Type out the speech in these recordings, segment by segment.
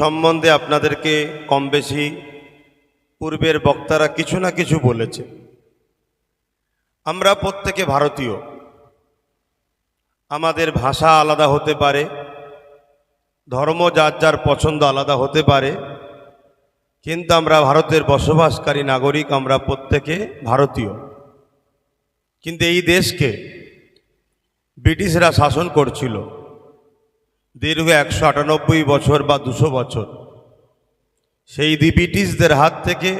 সম্বন্ধে আপনাদেরকে কম বেশি পূর্বের বক্তারা কিছু না কিছু বলেছে। আমরা প্রত্যেকে ভারতীয়। আমাদের ভাষা আলাদা হতে পারে, ধর্ম যার যার পছন্দ আলাদা হতে পারে, কিন্তু আমরা ভারতের বসবাসকারী নাগরিক, আমরা প্রত্যেকে ভারতীয়। কিন্তু এই দেশকে ব্রিটিশরা শাসন করছিল। দীর্ঘ একশো আটানব্বই বছর বা দুশো বছর। সেই দি ব্রিটিশদের হাত থেকে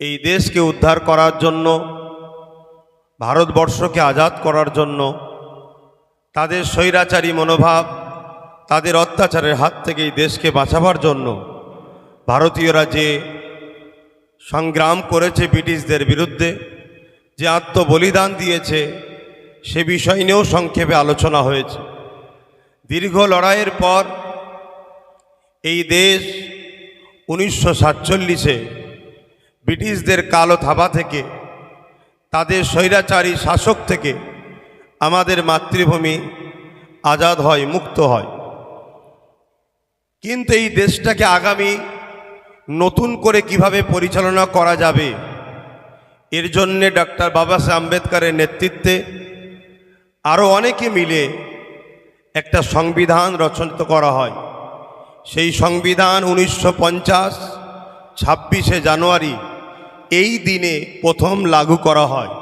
এই দেশকে উদ্ধার করার জন্য, ভারতবর্ষকে আজাদ করার জন্য তাদের স্বৈরাচারী মনোভাব, তাদের অত্যাচারের হাত থেকে এই দেশকে বাঁচাবার জন্য ভারতীয়রা যে সংগ্রাম করেছে ব্রিটিশদের বিরুদ্ধে, যে আত্মবলিদান দিয়েছে, সে বিষয় নিয়েও সংক্ষেপে আলোচনা হয়েছে। দীর্ঘ লড়াইয়ের পর এই দেশ উনিশশো সাতচল্লিশে ব্রিটিশদের কালো থাবা থেকে, তাদের স্বৈরাচারী শাসক থেকে আমাদের মাতৃভূমি আজাদ হয়, মুক্ত হয়। কিন্তু এই দেশটাকে আগামী নতুন করে কীভাবে পরিচালনা করা যাবে, এর জন্যে ডক্টর বাবা সাহেব আম্বেদকরের নেতৃত্বে আরও অনেকে মিলে একটা সংবিধান রচনা করা হয়। সেই সংবিধান উনিশশো পঞ্চাশ, ছাব্বিশে জানুয়ারি এই দিনে প্রথম লাগু করা হয়।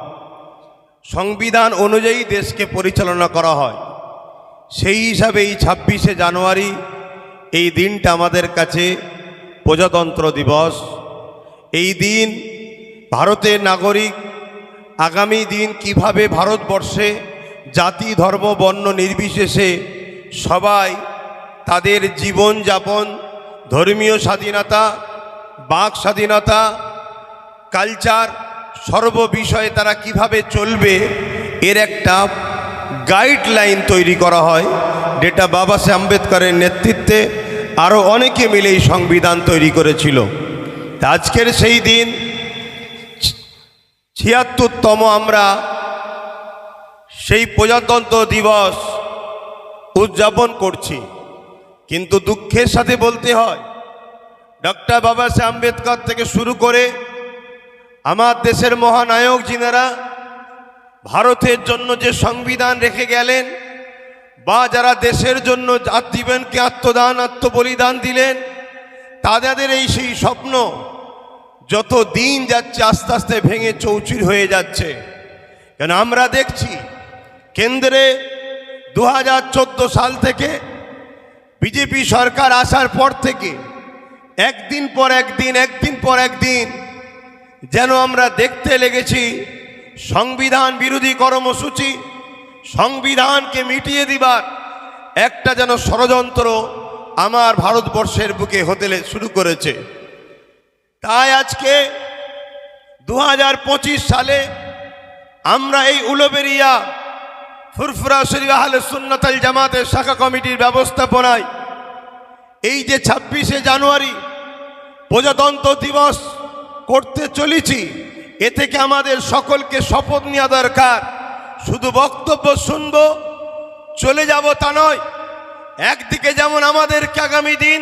সংবিধান অনুযায়ী দেশকে পরিচালনা করা হয়। সেই হিসাবে এই ছাব্বিশে জানুয়ারি এই দিনটা আমাদের কাছে প্রজাতন্ত্র দিবস। এই দিন ভারতের নাগরিক আগামী দিন কীভাবে ভারতবর্ষে জাতি, ধর্ম, বর্ণ নির্বিশেষে সবাই তাদের জীবনযাপন, ধর্মীয় স্বাধীনতা, বাক স্বাধীনতা, কালচার সর্ব বিষয়ে তারা কীভাবে চলবে, এর একটা গাইডলাইন তৈরি করা হয়। যেটা বাবা সাহেব আম্বেদকরের নেতৃত্বে আরও অনেকে মিলে এই সংবিধান তৈরি করেছিল। আজকের সেই দিন ছিয়াত্তরতম আমরা সেই প্রজাতন্ত্র দিবস উদযাপন করছি। কিন্তু দুঃখের সাথে বলতে হয় ডক্টর বাবা সাহেব আম্বেদকর থেকে শুরু করে আমার দেশের মহানায়ক যিনারা ভারতের জন্য যে সংবিধান রেখে গেলেন বা যারা দেশের জন্য জীবনকে আত্মদান, আত্মবলিদান দিলেন, তাদের এই সেই স্বপ্ন যত দিন যাচ্ছে আস্তে আস্তে ভেঙে চৌচির হয়ে যাচ্ছে। কেন আমরা দেখছি কেন্দ্রে দু হাজার চোদ্দ সাল থেকে বিজেপি সরকার আসার পর থেকে একদিন পর একদিন একদিন পর একদিন যেন আমরা দেখতে লেগেছি সংবিধান বিরোধী কর্মসূচি, সংবিধানকে মিটিয়ে দিবার একটা যেন ষড়যন্ত্র আমার ভারতবর্ষের বুকে হতে শুরু করেছে। তাই আজকে দু হাজার পঁচিশ সালে আমরা এই উলবেরিয়া ফুরফুরা শরীফ আহলে সুন্নতাল জামাতের শাখা কমিটির ব্যবস্থাপনায় এই যে ছাব্বিশে জানুয়ারি প্রজাতন্ত্র দিবস করতে চলেছি, এ থেকে আমাদের সকলকে শপথ নেওয়া দরকার। শুধু বক্তব্য শুনব, চলে যাব তা নয়, একদিকে যেমন আমাদেরকে আগামী দিন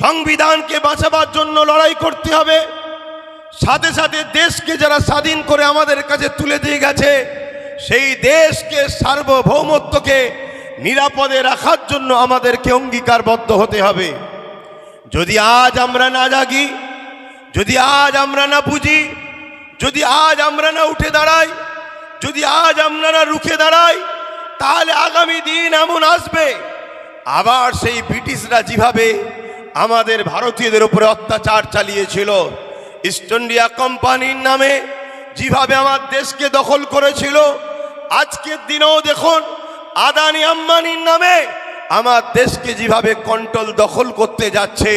সংবিধানকে বাঁচাবার জন্য লড়াই করতে হবে, সাথে সাথে দেশকে যারা স্বাধীন করে আমাদের কাছে তুলে দিয়ে গেছে সেই দেশকে, সার্বভৌমত্বকে নিরাপদে রাখার জন্য আমাদেরকে অঙ্গীকারবদ্ধ হতে হবে। যদি আজ আমরা না জাগি, যদি আজ আমরা না বুঝি, যদি আজ আমরা না উঠে দাঁড়াই, যদি আজ আমরা না রুখে দাঁড়াই, তাহলে আগামী দিন এমন আসবে। আবার সেই ব্রিটিশরা যেভাবে আমাদের ভারতীয়দের উপরে অত্যাচার চালিয়েছিল, ইস্ট ইন্ডিয়া কোম্পানির নামে যেভাবে আমার দেশকে দখল করেছিল আজকের দিনেও দেখুন, আদানি আম্বানির নামে আমার দেশকে যেভাবে কন্ট্রোল দখল করতে যাচ্ছে,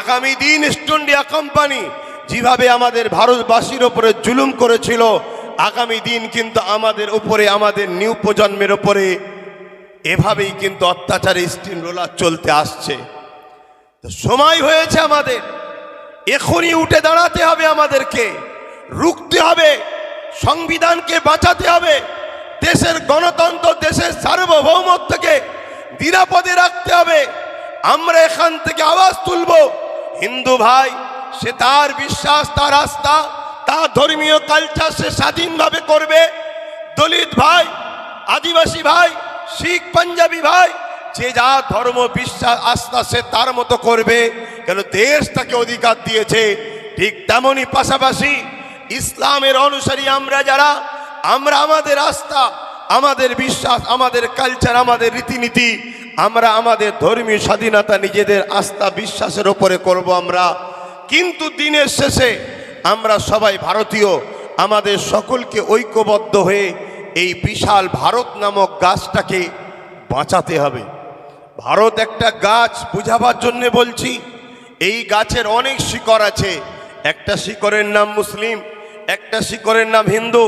আগামী দিন ইস্ট ইন্ডিয়া কোম্পানি যেভাবে আমাদের ভারতবাসীর ওপরে জুলুম করেছিল, আগামী দিন কিন্তু আমাদের উপরে, আমাদের নিউ প্রজন্মের ওপরে এভাবেই কিন্তু অত্যাচারে স্টিম রোলার চলতে আসছে। সময় হয়েছে আমাদের, এখনই উঠে দাঁড়াতে হবে আমাদেরকে। রুখতে হবে, সংবিধানকে বাঁচাতে হবে, দেশের গণতন্ত্র, দেশের সার্বভৌমত্বকে নিরাপদে রাখতে হবে। আমরা এখান থেকে আওয়াজ তুলব, হিন্দু ভাই, সে তার বিশ্বাস, তার আস্থা, তার ধর্মীয় কালচার সে স্বাধীনভাবে করবে। দলিত ভাই, আদিবাসী ভাই, শিখ, পাঞ্জাবি ভাই, যে যা ধর্ম, বিশ্বাস, আস্থা সে তার মতো করবে। কেন দেশ তাকে অধিকার দিয়েছে, ঠিক তেমনই পাশাপাশি ইসলামের অনুসারী আমরা যারা, আমরা আমাদের আস্থা আমাদের বিশ্বাস, আমাদের কালচার আমাদের রীতিনীতি, আমরা আমাদের ধর্মীয় স্বাধীনতা নিজেদের আস্থা বিশ্বাসের ওপরে করব আমরা। কিন্তু দিনের শেষে আমরা সবাই ভারতীয়, আমাদের সকলকে ঐক্যবদ্ধ হয়ে এই বিশাল ভারত নামক গাছটাকে বাঁচাতে হবে। ভারত একটা গাছ বুঝাবার জন্য বলছি, এই গাছের অনেক শিকড় আছে। একটা শিকড়ের নাম মুসলিম একটা শিকরের নাম হিন্দু,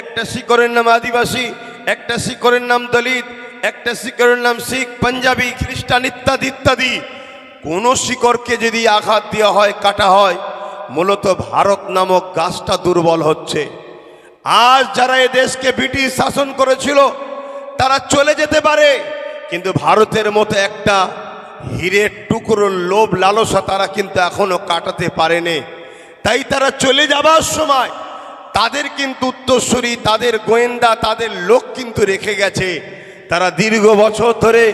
একটা শিকরের নাম আদিবাসী, একটা শিকরের নাম দলিত, একটা শিকরের নাম শিখ, পাঞ্জাবি, খ্রিস্টান ইত্যাদি ইত্যাদি। কোনো শিকড়কে যদি আঘাত দেওয়া হয়, কাটা হয়, মূলত ভারত নামক গাছটা দুর্বল হচ্ছে। আজ যারা এ দেশকে ব্রিটিশ শাসন করেছিল, তারা চলে যেতে পারে, কিন্তু ভারতের মতো একটা হীরের টুকরোর লোভ লালসা তারা কিন্তু এখনও কাটাতে পারেনি। তাই তারা চলে যাবার সময় তাদের কিন্তু উত্তরসূরি, তাদের গোয়েন্দা, তাদের লোক কিন্তু রেখে গেছে। তারা দীর্ঘ বছর ধরে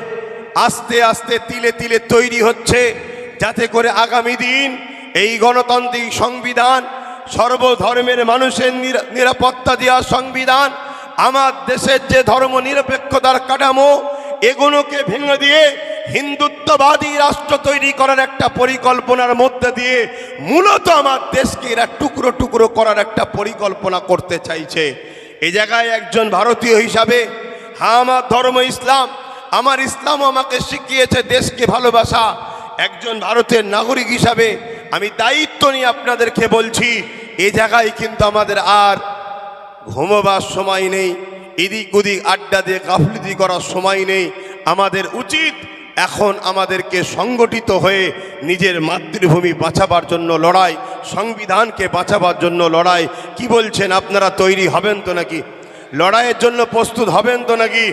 আস্তে আস্তে তিলে তিলে তৈরি হচ্ছে যাতে করে আগামী দিন এই গণতান্ত্রিক সংবিধান, সর্বধর্মের মানুষের নিরা- নিরাপত্তা দেওয়া সংবিধান, আমার দেশের যে ধর্ম নিরপেক্ষতার কাঠামো এগুলোকে ভেঙে দিয়ে হিন্দুত্ববাদী রাষ্ট্র তৈরি করার একটা পরিকল্পনার মধ্যে দিয়ে মূলত আমার দেশকে এরা টুকরো টুকরো করার একটা পরিকল্পনা করতে চাইছে। এ জায়গায় একজন ভারতীয় হিসাবে হ্যাঁ আমার ধর্ম ইসলাম, আমার ইসলাম আমাকে শিখিয়েছে দেশকে ভালোবাসা। একজন ভারতের নাগরিক হিসাবে আমি দায়িত্ব নিয়ে আপনাদেরকে বলছি, এ জায়গায় কিন্তু আমাদের আর ঘুমোবার সময় নেই। এদিক ওদিক আড্ডা দিয়ে গাফলিতি করার সময় নেই। আমাদের উচিত এখন আমাদেরকে সংগঠিত হয়ে নিজের মাতৃভূমি বাঁচাবার জন্য লড়াই, সংবিধানকে বাঁচাবার জন্য লড়াই। কি বলছেন, আপনারা তৈরি হবেন তো নাকি? লড়াইয়ের জন্য প্রস্তুত হবেন তো নাকি?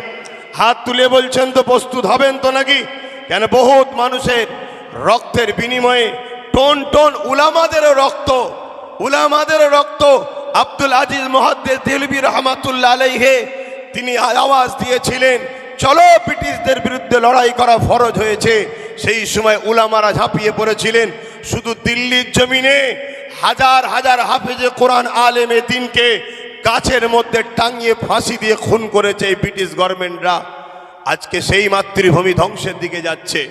হাত তুলে বলছেন তো প্রস্তুত হবেন তো নাকি? কেন বহুত মানুষের রক্তের বিনিময়ে টোন টোন উলামাদেরও রক্ত উলামাদেরও রক্ত আব্দুল আজিজ মহাদ্দের দিলবি রহমাতুল্লাহ আলাইহে, তিনি আওয়াজ দিয়েছিলেন, চলো ব্রিটিশদের বিরুদ্ধে লড়াই করা ফরজ হয়েছে। সেই সময় উলামারা ঝাঁপিয়ে পড়েছিলেন, শুধু দিল্লির জমিনে হাজার হাজার হাফেজে কোরআন আলেমে দিনকে গাছের মধ্যে টাঙিয়ে ফাঁসি দিয়ে খুন করেছে এই ব্রিটিশ গভর্নমেন্টরা। আজকে সেই মাতৃভূমি ধ্বংসের দিকে যাচ্ছে।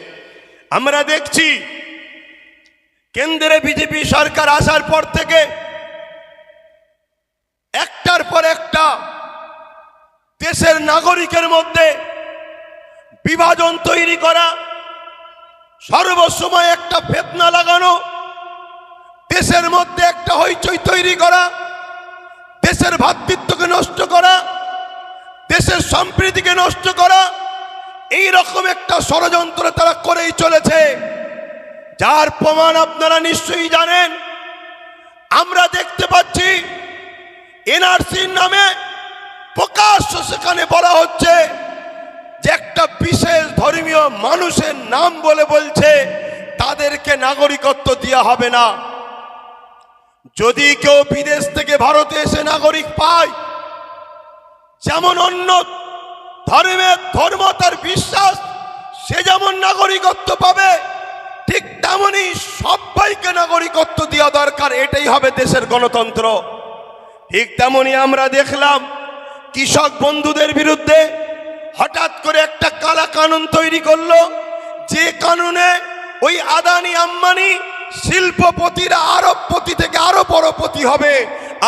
আমরা দেখছি, কেন্দ্রে বিজেপি সরকার আসার পর থেকে একটার পর একটা দেশের নাগরিকের মধ্যে বিভাজন তৈরি করা, সর্বসময় একটা ফেতনা লাগানো, দেশের মধ্যে একটা হইচই তৈরি করা, দেশের ভাতৃত্বকে নষ্ট করা, দেশের সম্প্রীতিকে নষ্ট করা এই রকম একটা ষড়যন্ত্র তারা করেই চলেছে। যার প্রমাণ আপনারা নিশ্চয়ই জানেন। আমরা দেখতে পাচ্ছি এনআরসির নামে প্রকাশ্য সেখানে বলা হচ্ছে যে একটা বিশেষ ধর্মীয় মানুষের নাম বলে বলছে, তাদেরকে নাগরিকত্ব দেওয়া হবে না। যদি কেউ বিদেশ থেকে ভারতে এসে নাগরিক পায়, যেমন অন্য ধর্মের ধর্ম তার বিশ্বাস, সে যেমন নাগরিকত্ব পাবে, ঠিক তেমনই সবাইকে নাগরিকত্ব দেওয়া দরকার, এটাই হবে দেশের গণতন্ত্র। ঠিক তেমনই আমরা দেখলাম কৃষক বন্ধুদের বিরুদ্ধে হঠাৎ করে একটা কালা কানুন তৈরি করল। যে কানুনে ওই আদানি আম্বানি শিল্পপতিরা আরবপতি থেকে আরও বড়পতি হবে।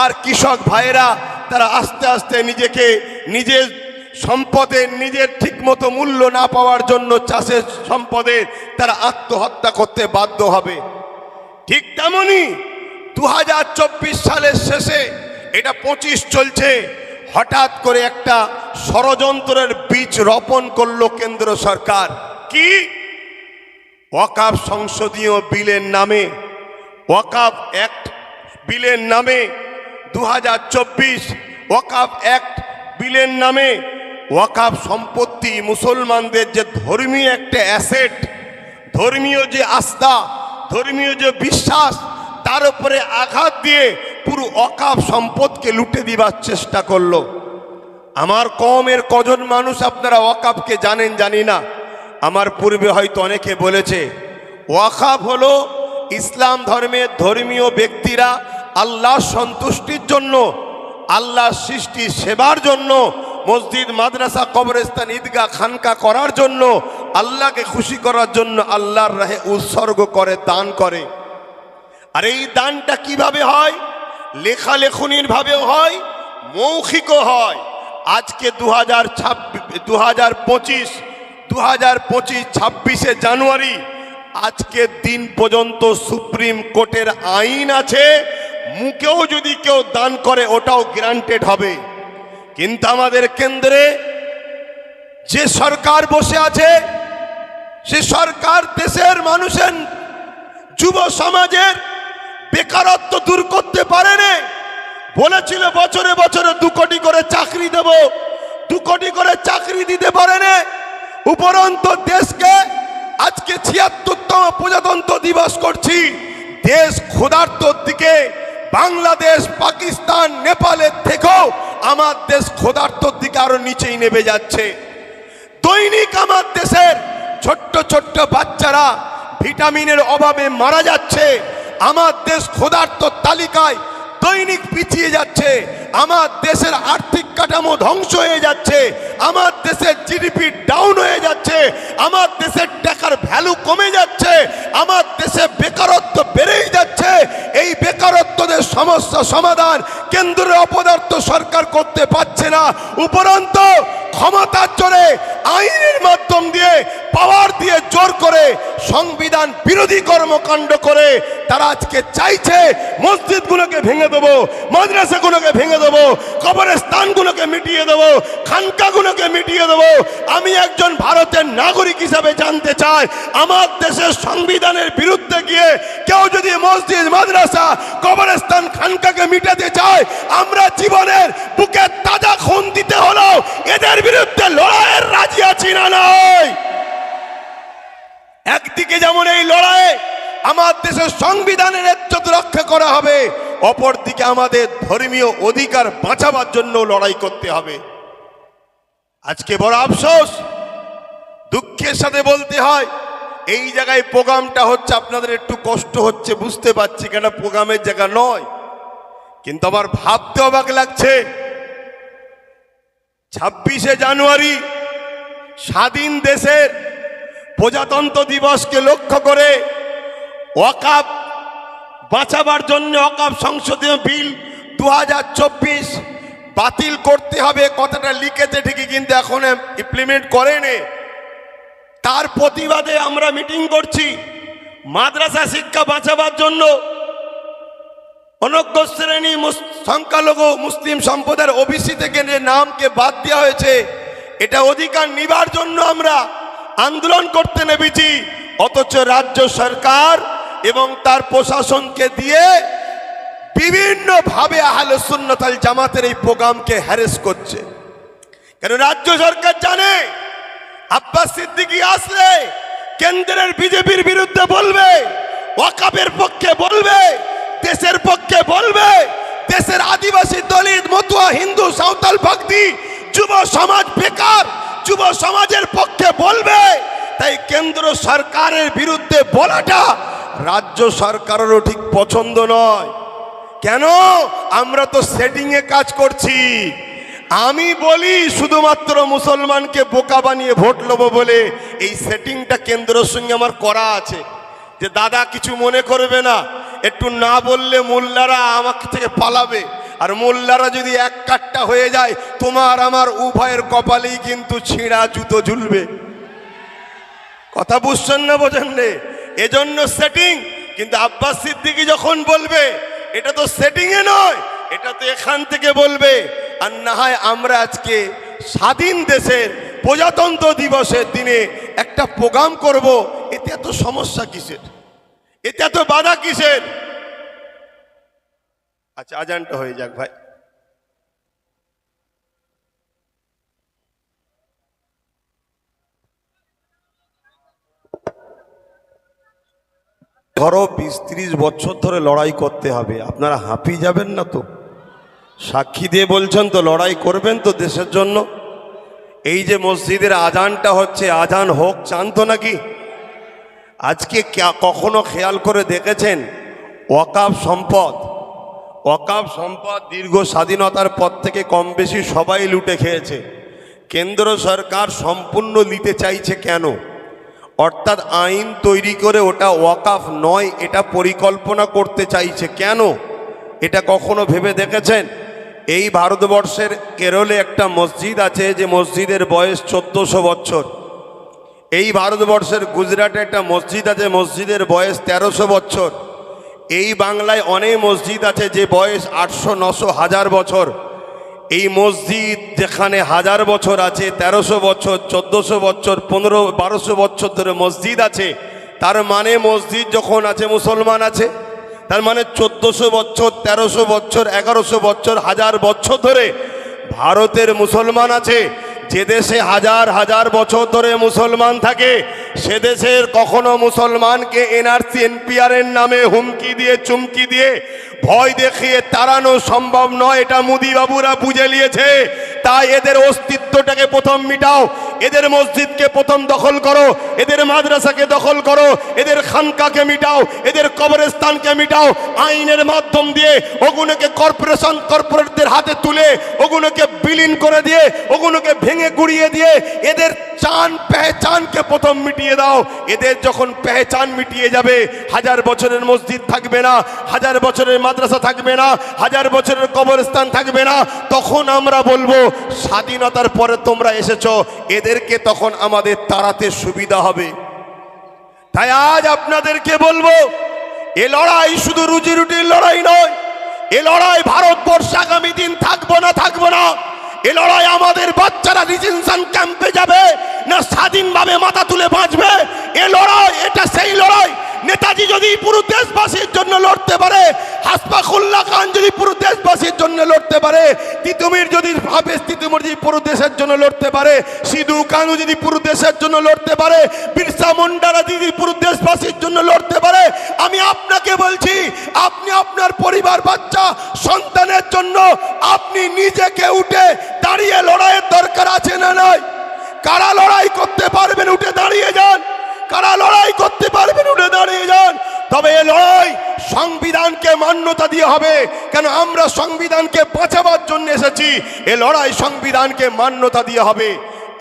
আর কৃষক ভাইয়েরা, তারা আস্তে আস্তে নিজেকে নিজের সম্পদের নিজের ঠিকমতো মূল্য না পাওয়ার জন্য চাষের সম্পদের তারা আত্মহত্যা করতে বাধ্য হবে। ঠিক তেমনই দু হাজার চব্বিশ সালের শেষে এটা পঁচিশ চলছে। হঠাৎ করে একটা ষড়যন্ত্রের বীজ রোপণ করল কেন্দ্র সরকার। কি? ওয়াকাফ সংসদীয় বিলের নামে ওয়াকাফ অ্যাক্ট বিলের নামে দু হাজার চব্বিশ ওয়াকাফ অ্যাক্ট বিলের নামে ওয়াকাফ সম্পত্তি মুসলমানদের যে ধর্মীয় একটা অ্যাসেট, ধর্মীয় যে আস্থা, ধর্মীয় যে বিশ্বাস তার উপরে আঘাত দিয়ে পুরো অকাপ সম্পদকে লুটে দিবার চেষ্টা করল। আমার কমের কজন মানুষ আপনারা ওয়াকাফকে জানেন, জানি না। আমার পূর্বে হয়তো অনেকে বলেছে ওয়াকাফ হলো ইসলাম ধর্মের ধর্মীয় ব্যক্তিরা আল্লাহ সন্তুষ্টির জন্য আল্লাহ সৃষ্টি সেবার জন্য, মসজিদ, মাদ্রাসা, কবরস্থান, ঈদগাহ, খানকা করার জন্য, আল্লাহকে খুশি করার জন্য আল্লাহর রাহে উৎসর্গ করে, দান করে। আর এই দানটা কীভাবে হয়? লেখালেখনির ভাবেও হয়, মৌখিকও হয়। আজকে দু হাজার ছাব্বিশ দু হাজার পঁচিশ দু হাজার পঁচিশ, ছাব্বিশে জানুয়ারি আজকের দিন পর্যন্ত সুপ্রিম কোর্টের আইন আছে। মুখেও যদি কেউ দান করে, ওটাও গ্রান্টেড হবে। কিন্তু আমাদের কেন্দ্রে যে সরকার বসে আছে, সে সরকার দেশের মানুষের, যুব সমাজের বেকারত্ব দূর করতে পারেনি। বলেছিল, বছরে বছরে দু কোটি করে চাকরি দেব। দু কোটি করে চাকরি দিতে পারেনি। উপরন্ত দেশকে আজকে ছিয়াত্তরতম প্রজাতন্ত্র দিবস করছি। দেশ ক্ষুধার্তর দিকে, বাংলাদেশ, পাকিস্তান, নেপালের থেকেও আমার দেশ ক্ষুধার্তর দিকে আরও নিচেই নেমে যাচ্ছে। দৈনিক আমার দেশের ছোট্ট ছোট্ট বাচ্চারা ভিটামিনের অভাবে মারা যাচ্ছে। আমার দেশ ক্ষুধার্ত তালিকায় দৈনিক পিছিয়ে যাচ্ছে। আমার দেশের আর্থিক কাঠামো ধ্বংস হয়ে যাচ্ছে। আমার দেশের জিডিপি ডাউন হয়ে যাচ্ছে। আমার দেশের টাকার ভ্যালু কমে যাচ্ছে। আমার দেশে বেকারত্ব বেড়েই যাচ্ছে। এই বেকারত্বদের সমস্যা সমাধান কেন্দ্রের অপদার্থ সরকার করতে পারছে না। উপরন্ত ক্ষমতার জোরে আইনের মাধ্যম দিয়ে পাওয়ার দিয়ে জোর করে সংবিধান বিরোধী কর্মকাণ্ড করে তারা আজকে চাইছে মসজিদগুলোকে ভেঙে দেবো, মাদ্রাসাগুলোকে ভেঙে দেবো, কবরস্থানগুলোকে মিটিয়ে দেবো, খানকাগুলোকে মিটিয়ে দেবো। আমি একজন ভারতের নাগরিক হিসাবে জানতে চাই, আমার দেশের সংবিধানের বিরুদ্ধে গিয়ে কেউ যদি মসজিদ, মাদ্রাসা, কবরস্থান, খানকাকে মিটাতে চায় আমরা জীবনের বুকে তাজা খুন দিতে হলো এদের বিরুদ্ধে লড়াইয়ের রাজি আছি না নয় একদিকে যেমন এই লড়াইয়ে আমার দেশের সংবিধানের ইজ্জত রক্ষা করা হবে, অপরদিকে আমাদের ধর্মীয় অধিকার বাঁচাবার জন্য লড়াই করতে হবে। আজকে বড় আফসোস, দুঃখের সাথে বলতে হয়, এই জায়গায় প্রোগ্রামটা হচ্ছে, আপনাদের একটু কষ্ট হচ্ছে, বুঝতে পারছি কেন প্রোগ্রামের জায়গা নয়। কিন্তু আমার ভাবতে অবাক লাগছে। ছাব্বিশে জানুয়ারি স্বাধীন দেশের প্রজাতন্ত্র দিবসকে লক্ষ্য করে ওয়াকাপ বাঁচাবার জন্য অকাপ সংসদীয় বিল দু হাজার চব্বিশ বাতিল করতে হবে, কথাটা লিখেছে ঠিকই, কিন্তু এখন ইমপ্লিমেন্ট করেনি। তার প্রতিবাদে আমরা মিটিং করছি, মাদ্রাসা শিক্ষা বাঁচাবার জন্য অনজ্ঞ শ্রেণি সংখ্যালঘু মুসলিম সম্প্রদায়ের ওবিসি থেকে যে নামকে বাদ দেওয়া হয়েছে, এটা অধিকার নিবার জন্য আমরা আন্দোলন করতে নেমেছি। অথচ রাজ্য সরকার এবং তার প্রশাসনকে দিয়ে বিভিন্নভাবে আহলে সুন্নতাল জামাতের এই প্রোগ্রামকে হ্যারেস করছে। কেন রাজ্য সরকার জানে? আব্বাস সিদ্দিকী আসলে কেন্দ্রের বিজেপির বিরুদ্ধে বলবে, ওয়াকাবের পক্ষে বলবে দেশের পক্ষে বলবে, দেশের আদিবাসী দলিত, মতুয়া, হিন্দু, সাঁওতাল, ভক্তি, যুব সমাজ বেকার, যুব সমাজের পক্ষে বলবে। তাই কেন্দ্র সরকারের বিরুদ্ধে বলাটা রাজ্য সরকারেরও ঠিক পছন্দ নয়। কেন? আমরা তো সেটিংয়ে কাজ করছি। আমি বলি, শুধুমাত্র মুসলমানকে বোকা বানিয়ে ভোট নেব বলে এই সেটিংটা কেন্দ্রের সঙ্গে আমার করা আছে। যে দাদা কিছু মনে করবে না একটু না বললে মোল্লারা আমার থেকে পালাবে। আর মোল্লারা যদি এক কাটটা হয়ে যায়, তোমার আমার উভয়ের কপালেই কিন্তু ছিঁড়া জুতো ঝুলবে। কথা বুঝছেন না বোঝেন রে এজন্য সেটিং কিন্তু আব্বাস সিদ্দিকি যখন বলবে, এটা তো সেটিং এ নয়, এটা তো এখান থেকে বলবে, আর না হয় আমরা আজকে স্বাধীন দেশের প্রজাতন্ত্র দিবসের দিনে একটা প্রোগ্রাম করব, এতে এত সমস্যা কিসের? এতে এত বাধা কিসের? আচ্ছা আজানটা হয়ে যাক ভাই। ধরো বিশ ত্রিশ বছর ধরে লড়াই করতে হবে। আপনারা হাঁপিয়ে যাবেন না তো? সাক্ষী দিয়ে বলছেন তো লড়াই করবেন তো দেশের জন্য। এই যে মসজিদের আজানটা হচ্ছে, আজান হোক, চান তো নাকি? আজকে কখনো খেয়াল করে দেখেছেন? ওয়াকাব সম্পদ। ওয়াকাব সম্পদ দীর্ঘ স্বাধীনতার পর থেকে কম বেশি সবাই লুটে খেয়েছে। কেন্দ্র সরকার সম্পূর্ণ নিতে চাইছে কেন? অর্থাৎ আইন তৈরি করে ওটা ওয়াকাফ নয়, এটা পরিকল্পনা করতে চাইছে কেন? এটা কখনো ভেবে দেখেছেন? এই ভারতবর্ষের কেরলে একটা মসজিদ আছে যে মসজিদের বয়স চোদ্দোশো বছর। এই ভারতবর্ষের গুজরাটে একটা মসজিদ আছে, মসজিদের বয়স তেরোশো বছর। এই বাংলায় অনেক মসজিদ আছে যে বয়স আটশো, নশো, হাজার বছর। এই মসজিদ যেখানে হাজার বছর আছে, তেরোশো বছর, চোদ্দোশো বছর, পনেরো, বারোশো বছর ধরে মসজিদ আছে, তার মানে মসজিদ যখন আছে, মুসলমান আছে, তার মানে চোদ্দোশো বছর, তেরোশো বছর, এগারোশো বছর, হাজার বছর ধরে ভারতের মুসলমান আছে। যে দেশে হাজার হাজার বছর ধরে মুসলমান থাকে, সে দেশের কখনো মুসলমানকে এনআরসি, এনপিআর এর নামে হুমকি দিয়ে, চুমকি দিয়ে ভয় দেখিয়ে তাড়ানো সম্ভব নয়, এটা মুদি বাবুরা বুঝে নিয়েছে। তাই এদের অস্তিত্বটাকে প্রথম মিটাও। এদের মসজিদকে প্রথম দখল করো, এদের মাদ্রাসাকে দখল করো, এদের খানকাকে মিটাও, এদের কবরস্থানকে মিটাও। আইনের মাধ্যম দিয়ে ওগুলোকে কর্পোরেশন কর্পোরেটদের হাতে তুলে, ওগুলোকে বিলীন করে দিয়ে, ওগুলোকে ভেঙে গুড়িয়ে দিয়ে, এদের চান, পেহচানকে প্রথম মিটিয়ে দাও। এদের যখন পেহচান মিটিয়ে যাবে, হাজার বছরের মসজিদ থাকবে না, হাজার বছরের মাদ্রাসা থাকবে না, হাজার বছরের কবরস্থান থাকবে না। তখন আমরা বলব, স্বাধীনতার পরে তোমরা এসেছ, এদেরকে তখন আমাদের তাড়াতে সুবিধা হবে। তাই আজ আপনাদেরকে বলব, এ লড়াই শুধু রুজি রুটির লড়াই নয়, এ লড়াই ভারতবর্ষ আগামী দিন থাকব না থাকব না। এ লড়াই আমাদের বাচ্চারা রিজেনশন ক্যাম্পে যাবে, না স্বাধীনভাবে মাথা তুলে বাঁচবে। এ লড়াই, এটা সেই লড়াই। নেতাজি যদি পুরো দেশবাসীর জন্য লড়তে পারে হাসপাকুল্লাহ খান যদি পুরো দেশবাসীর জন্য লড়তে পারে, তিতুমির যদি হাফেজ তিতুমির যদি পুরো দেশের জন্য লড়তে পারে, সিধু কানু যদি পুরো দেশের জন্য লড়তে পারে, বিরসা মুন্ডারা যদি পুরো দেশবাসীর জন্য লড়তে পারে, আমি আপনাকে বলছি, আপনি আপনার পরিবার বাচ্চা সন্তানের জন্য আপনি নিজেকে উঠে দাঁড়িয়ে লড়াইয়ের দরকার আছে না নয় কারা লড়াই করতে পারবেন উঠে দাঁড়িয়ে যান? কারা লড়াই করতে পারবেন উঠে দাঁড়িয়ে যান। তবে এ লড়াই সংবিধানকে মান্যতা দিয়ে হবে। কেন আমরা সংবিধানকে বাঁচাবার জন্য এসেছি? এ লড়াই সংবিধানকে মান্যতা দিয়ে হবে।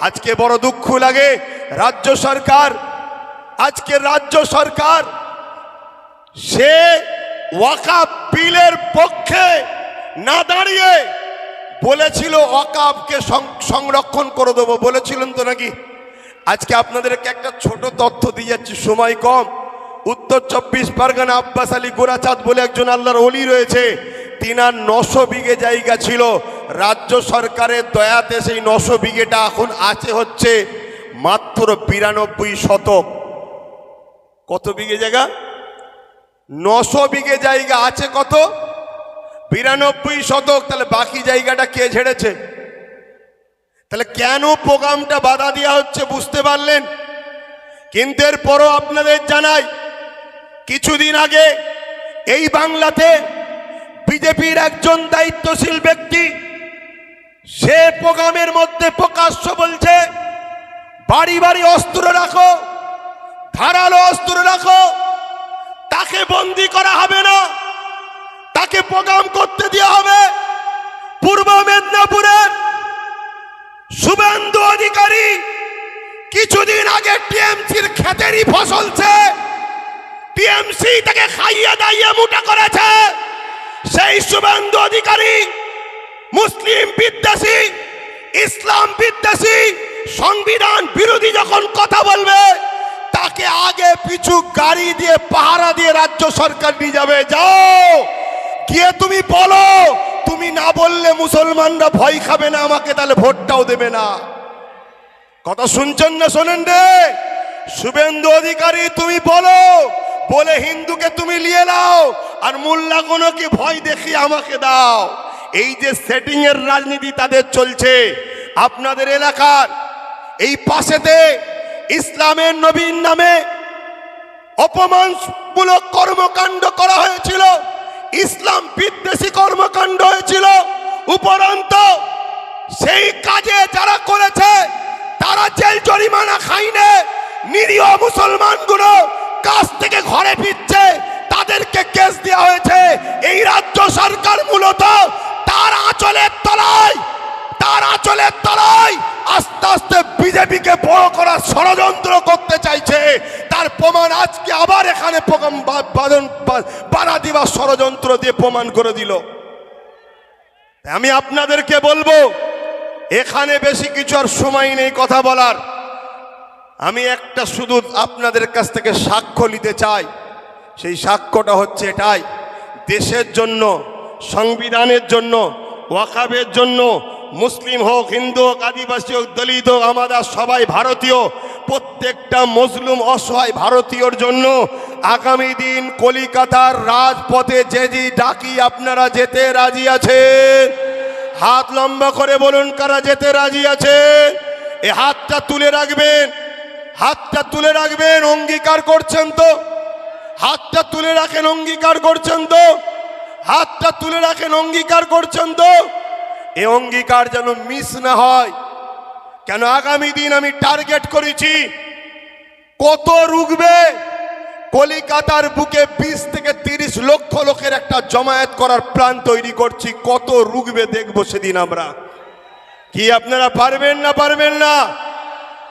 আজকে বড় দুঃখ লাগে। রাজ্য সরকার, আজকে রাজ্য সরকার, সে ওয়াকাব বিলের পক্ষে না দাঁড়িয়ে বলেছিল ওয়াকাবকে সংরক্ষণ করে দেবো। বলেছিলেন তো নাকি? আজকে আপনাদেরকে একটা ছোট তথ্য দিয়ে যাচ্ছি, সময় কম। উত্তর চব্বিশ পরগনা আব্বাস আলী গোরাচাঁদ বলে একজন আল্লাহর অলি রয়েছে। তিনার নশো বিঘে জায়গা ছিল। রাজ্য সরকারের দয়াতে সেই নশো বিঘেটা এখন আছে হচ্ছে মাত্র বিরানব্বই শতক। কত বিঘে জায়গা? নশো বিঘে জায়গা আছে কত? বিরানব্বই শতক, তাহলে বাকি জায়গাটা কে ঝেড়েছে? তাহলে কেন প্রোগ্রামটা বাধা দেওয়া হচ্ছে বুঝতে পারলেন? কিন্তু এরপরও আপনাদের জানাই, কিছুদিন আগে এই বাংলাতে বিজেপির একজন দায়িত্বশীল ব্যক্তি, সে প্রোগ্রামের মধ্যে প্রকাশ্য বলছে, বাড়ি বাড়ি অস্ত্র রাখো, ধারালো অস্ত্র রাখো, তাকে বন্দি করা হবে না, তাকে প্রোগ্রাম করতে দেওয়া হবে। পূর্ব মেদিনীপুরের শুভেন্দু অধিকারী, কিছুদিন আগে টিএমসির খেতেরই ফসলছে টিএমসি তাকে খাইয়ে দাইয়ে মোটা করেছে। সেই শুভেন্দু অধিকারী, মুসলিম বিদ্বেষী, ইসলাম বিদ্বেষী, সংবিধান বিরোধী যখন কথা বলবে, তাকে আগে পিছু গাড়ি দিয়ে পাহারা দিয়ে রাজ্য সরকার নিয়ে যাবে। যাও, গিয়ে তুমি বলো তুমি না বললে মুসলমানরা ভয় খাবে না, আমাকে তাহলে ভোটটাও দেবে না। কথা শুনছেন না শোনেন রে? শুভেন্দু অধিকারী, তুমি বলো, বলে হিন্দুকে তুমি নিয়ে নাও, আর মোল্লাগুলোকে ভয় দেখিয়ে আমাকে দাও? এই যে সেটিং এর রাজনীতি তাদের চলছে, আপনাদের এলাকার এই পাশেতে ইসলামের নবীন নামে অপমানমূলক কর্মকাণ্ড করা হয়েছিল। ইসলাম বিদ্বেষী কর্মকাণ্ড হয়েছিল উপরন্ত। সেই কাজে যারা করেছে, তারা জেল জরিমানা খাইনে নিরীহ মুসলমানগুলো কাজ থেকে ঘরে ফিরছে, তাদেরকে কেস দেওয়া হয়েছে। এই রাজ্য সরকার মূলত তার আঁচলের তলায়, তার আঁচলের তলায় আস্তে আস্তে বিজেপিকে বড় করার ষড়যন্ত্র করতে চাইছে। তার প্রমাণ আজকে আবার এখানে প্রোগ্রাম বা- বাদন- বা- বাধা দিবার ষড়যন্ত্র দিয়ে প্রমাণ করে দিল। আমি আপনাদেরকে বলব, এখানে বেশি কিছু আর সময় নেই কথা বলার। আমি একটা শুধু আপনাদের কাছ থেকে সাক্ষ্য নিতে চাই। সেই সাক্ষ্যটা হচ্ছে এটাই, দেশের জন্য, সংবিধানের জন্য, ওয়াকাবের জন্য মুসলিম হোক, হিন্দু হোক, আদিবাসী হোক, দলিত হোক, আমাদের সবাই ভারতীয়। প্রত্যেকটা মজলুম অসহায় ভারতীয়র জন্য আগামী দিন কলিকাতার রাজপথে যে যে ডাকি আপনারা যেতে রাজি আছেন? হাত লম্বা করে বলুন, কারা যেতে রাজি আছে এ হাতটা তুলে রাখবেন। হাতটা তুলে রাখবেন, অঙ্গীকার করছেন তো। হাতটা তুলে রাখেন, অঙ্গীকার করছেন তো। হাতটা তুলে রাখেন, অঙ্গীকার করছেন তো। এ অঙ্গীকার যেন মিস না হয়। কেন আগামী দিন আমি টার্গেট করেছি? কত রুগবে কলিকাতার বুকে বিশ থেকে তিরিশ লক্ষ লোকের একটা জমায়েত করার প্ল্যান তৈরি করছি। কত রুগবে দেখব সেদিন আমরা। কি আপনারা পারবেন না পারবেন না?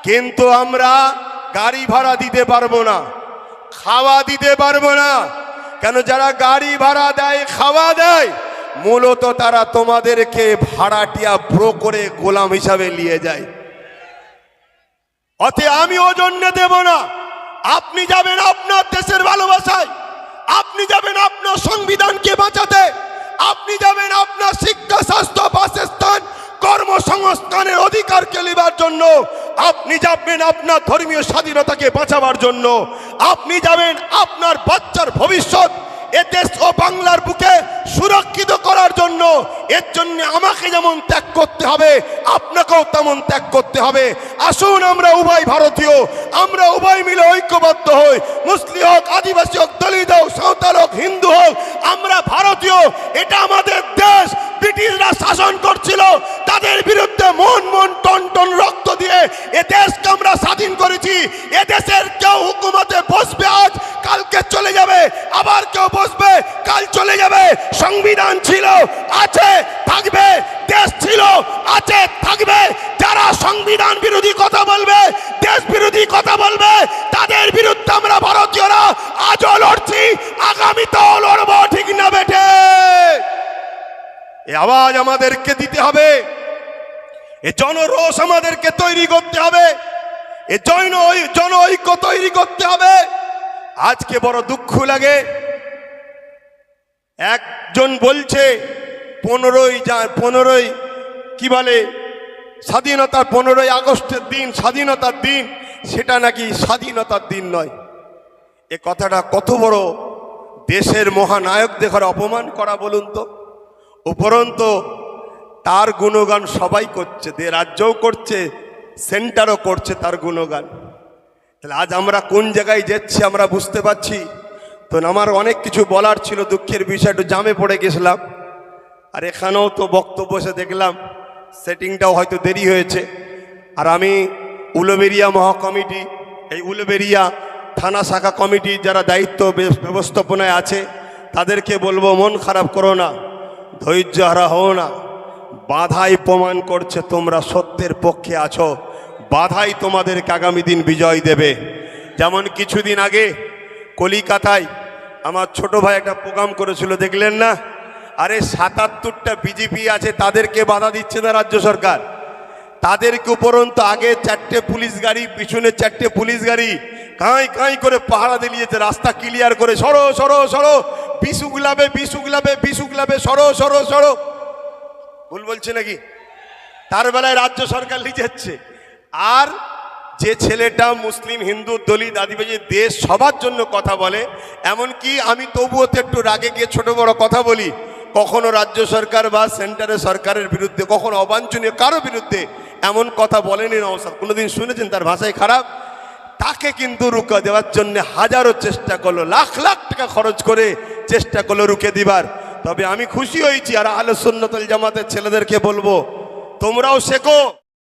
কিন্তু আমরা গাড়ি ভাড়া দিতে পারব না। খাওয়া দিতে পারব না। কেন যারা গাড়ি ভাড়া দেয়, খাওয়া দেয় মূলত তারা তোমাদেরকে ভাড়াটিয়া ব্রো করে গোলাম হিসাবে নিয়ে যায়। অতএব আমি ও জন্য দেব না। আপনি যাবেন আপনার দেশের ভালোবাসায়। আপনি যাবেন আপনার সংবিধানকে বাঁচাতে। আপনি যাবেন আপনার শিক্ষা, স্বাস্থ্য, বাসস্থান, কর্মসংস্থানের অধিকারকে নেবার জন্য। আপনি যাবেন আপনার ধর্মীয় স্বাধীনতাকে বাঁচাবার জন্য। আপনি যাবেন আপনার বাচ্চার ভবিষ্যৎ এ দেশ ও বাংলার বুকে সুরক্ষিত করার জন্য, এর জন্য আমাকে যেমন ত্যাগ করতে হবে, আপনাকেও তেমন ত্যাগ করতে হবে। আসুন আমরা উভয় ভারতীয়, আমরা উভয় মিলে ঐক্যবদ্ধ হই। মুসলিম হোক, আদিবাসী হোক, দলিত হোক, সাঁওতাল হোক, হিন্দু হোক, আমরা ভারতীয়, এটা আমাদের দেশ। ব্রিটিশরা শাসন করছিল। তাদের বিরুদ্ধে মন মন টন টন রক্ত দিয়ে এ দেশকে আমরা স্বাধীন করেছি। এ দেশের কেউ হুকুমতে বসবে আজ, কালকে চলে যাবে। আবার কেউ বসবে, কাল চলে যাবে। সংবিধান ছিল, আছে, থাকবে, দেশ ছিল, আছে, থাকবে। যারা সংবিধান বিরোধী কথা বলবে, দেশ বিরোধী কথা বলবে, তাদের বিরুদ্ধে আমরা ভারতীয়রা আজও লড়ছি। আগামীতেও লড়বো, ঠিক না বেঠে? এ আওয়াজ আমাদেরকে দিতে হবে। এ জনরোষ আমাদেরকে তৈরি করতে হবে। এ জৈন জন ঐক্য তৈরি করতে হবে। আজকে বড় দুঃখ লাগে। একজন বলছে, পনেরোই যা পনেরোই কি বলে? স্বাধীনতার পনেরোই আগস্টের দিন, স্বাধীনতার দিন, সেটা নাকি স্বাধীনতার দিন নয়। এ কথাটা কত বড় দেশের মহানায়ক দেখার অপমান করা বলুন তো। উপরন্ত তার গুণগান সবাই করছে দে রাজ্যও করছে, সেন্টারও করছে তার গুণগান। তাহলে আজ আমরা কোন জায়গায় যাচ্ছি আমরা বুঝতে পারছি? তো আমার অনেক কিছু বলার ছিল, দুঃখের বিষয়, একটু জামে পড়ে গেছিলাম। আর এখানেও তো বক্তব্য এসে দেখলাম, সেটিংটাও হয়তো দেরি হয়েছে। আর আমি উলবেরিয়া মহাকমিটি, এই উলবেরিয়া থানা শাখা কমিটি যারা দায়িত্ব ব্যবস্থাপনায় আছে, তাদেরকে বলব, মন খারাপ করো না। ধৈর্য হারা হও না। বাধাই প্রমাণ করছে তোমরা সত্যের পক্ষে আছো। বাধাই তোমাদেরকে আগামী দিন বিজয় দেবে। যেমন কিছুদিন আগে কলিকাতায় আমার ছোট ভাই একটা প্রোগ্রাম করেছিল, দেখলেন না? আরে সাতাত্তরটা বিজেপি আছে, তাদেরকে বাধা দিচ্ছে না রাজ্য সরকার। তাদেরকে উপরন্ত আগে চারটে পুলিশ গাড়ি, পিছনে চারটে পুলিশ গাড়ি, কাঁই কাঁই করে পাহারা দিলিয়েছে, রাস্তা ক্লিয়ার করে, সরো সরো সরো। বিশুগুলাবে বিশুগুলাবে বিশুগুলাবে সরো সরো সরো। ভুল বলছে নাকি? তার বেলায় রাজ্য সরকার লিখেছে আর যে ছেলেটা মুসলিম, হিন্দু, দলিত, আদিবাসী, দেশ সবার জন্য কথা বলে, এমনকি আমি তবুও তো একটু রাগে গিয়ে ছোট বড় কথা বলি, কখনো রাজ্য সরকার বা সেন্টারের সরকারের বিরুদ্ধে, কখনো অবাঞ্ছনীয় কারও বিরুদ্ধে এমন কথা বলেনি নওসাদ কোনোদিন শুনেছেন? তার ভাষায় খারাপ। তাকে কিন্তু রুকা দেওয়ার জন্য হাজারো চেষ্টা করল, লাখ লাখ টাকা খরচ করে চেষ্টা করল রুকে দিবার। তবে আমি খুশি হয়েছি আর আলো সুন্নতল জামাতের ছেলেদেরকে বলব, তোমরাও শেখো।